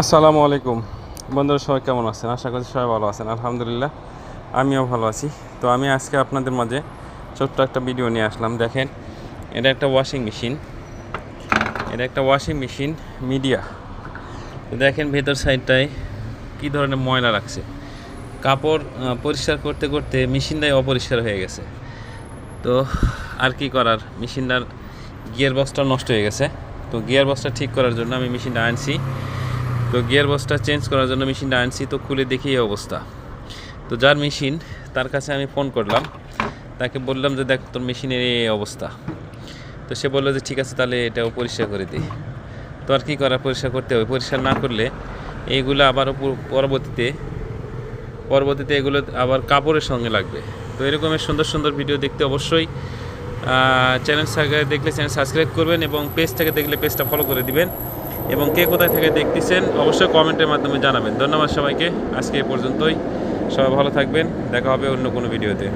আসসালামু আলাইকুম। বন্ধুরা, সবাই কেমন আছেন? আশা করছি সবাই ভালো আছেন। আলহামদুলিল্লাহ, আমিও ভালো আছি। তো আমি আজকে আপনাদের মাঝে ছোট্ট একটা ভিডিও নিয়ে আসলাম। দেখেন, এটা একটা ওয়াশিং মেশিন এটা একটা ওয়াশিং মেশিন মিডিয়া দেখেন ভেতর সাইডটায় কী ধরনের ময়লা রাখছে। কাপড় পরিষ্কার করতে করতে মেশিনটাই অপরিষ্কার হয়ে গেছে। তো আর কি করার? মেশিনটার গিয়ার বক্সটা নষ্ট হয়ে গেছে। তো গিয়ার বক্সটা ঠিক করার জন্য আমি মেশিনটা আনছি। তো গিয়ার বক্সটা চেঞ্জ করার জন্য মেশিনটা আনছি, তো খুলে দেখি এই অবস্থা। তো যার মেশিন, তার কাছে আমি ফোন করলাম। তাকে বললাম যে, দেখ, তোর মেশিনের এই অবস্থা। তো সে বলল যে, ঠিক আছে, তাহলে এটাও পরিষ্কার করে দিই তো আর কী করা পরিষ্কার করতে হবে। পরিষ্কার না করলে এইগুলো আবারও পরবর্তীতে পরবর্তীতে এগুলো আবার কাপড়ের সঙ্গে লাগবে। তো এরকমের সুন্দর সুন্দর ভিডিও দেখতে অবশ্যই। চ্যানেল দেখলে চ্যানেল সাবস্ক্রাইব করবেন এবং পেজ থেকে দেখলে পেজটা ফলো করে দিবেন। এবং কে কোথায় থেকে দেখতেছেন অবশ্যই কমেন্টের মাধ্যমে জানাবেন। ধন্যবাদ সবাইকে। আজকে এ পর্যন্তই। সবাই ভালো থাকবেন। দেখা হবে অন্য কোনো ভিডিওতে।